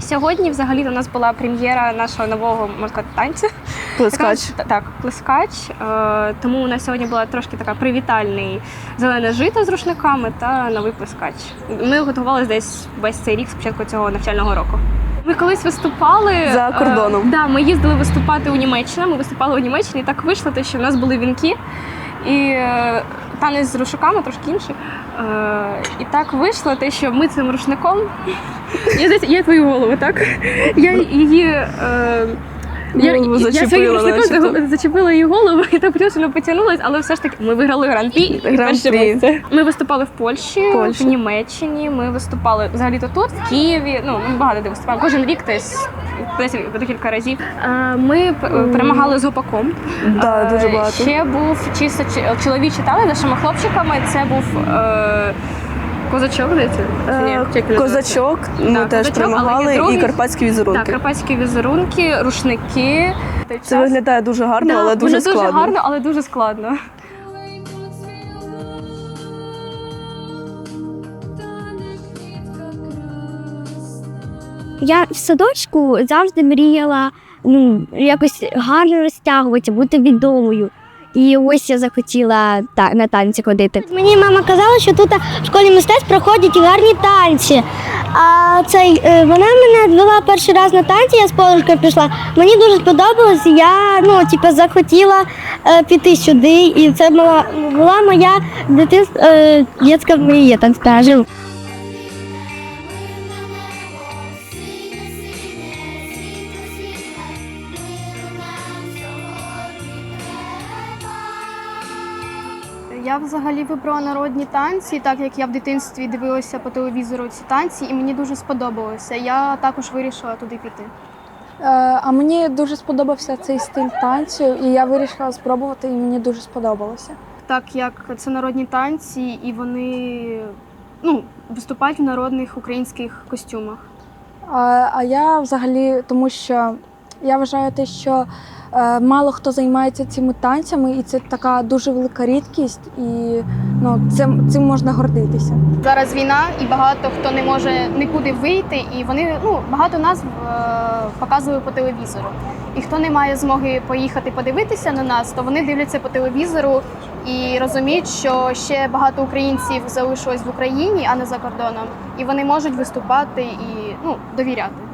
Сьогодні, взагалі, до нас була прем'єра нашого нового можна танцю. Плескач. Так, плескач. Е, тому у нас сьогодні була трошки така привітальний зелене жито з рушниками та новий плескач. Ми готувалися десь весь цей рік з початку цього навчального року. Ми колись виступали За кордоном. Е, да, ми їздили виступати у Німеччину. Ми виступали у Німеччині. І так вийшло, те, що в нас були вінки. І е, танець з рушниками трошки інший. Е, і так вийшло те, що ми цим рушником. Я, я твою голову, так? Я її. Е, я, Голову я своїм зачепила, її голову, і так почалося, воно потягнулось, але все ж таки ми виграли гран-прі. і перше Гран-прі. місце. Ми виступали в Польщі, Польщі. в Німеччині. Ми виступали взагалі то тут, в Києві. Ну ми багато де виступаємо. Кожен рік десь десь декілька разів. Е, Ми перемагали з гопаком. Да, Е, дуже багато. Ще був чисто чи- чоловічий талент нашими хлопчиками. Це був е, козачок, здається? Е? Козачок. Ми Так, теж козачок, другий. і карпатські візерунки. Так, карпатські візерунки, рушники. Це виглядає дуже гарно, Да, але дуже складно. дуже гарно, але дуже складно. Я в садочку завжди мріяла ну, якось гарно розтягуватися, бути відомою. І ось я захотіла та, на танці ходити. Мені мама казала, що тут в школі мистецтв проходять гарні танці. А цей е, вона мене відвела перший раз на танці, я з подружкою пішла. Мені дуже сподобалось, я ну, типу, захотіла е, піти сюди. І це була, була моя дитинства, е, дитяча мрія, Я взагалі вибрала народні танці, так як я в дитинстві дивилася по телевізору ці танці, і мені дуже сподобалося. Я також вирішила туди піти. Е, А мені дуже сподобався цей стиль танцю, і я вирішила спробувати, і мені дуже сподобалося. Так як це народні танці, і вони ну, виступають в народних українських костюмах. А, а я взагалі, тому що я вважаю те, що е, мало хто займається цими танцями, і це така дуже велика рідкість, і ну, цим, цим можна гордитися. Зараз війна, і багато хто не може нікуди вийти, і вони ну багато нас е, показують по телевізору. І хто не має змоги поїхати подивитися на нас, то вони дивляться по телевізору і розуміють, що ще багато українців залишилось в Україні, а не за кордоном, і вони можуть виступати і ну довіряти.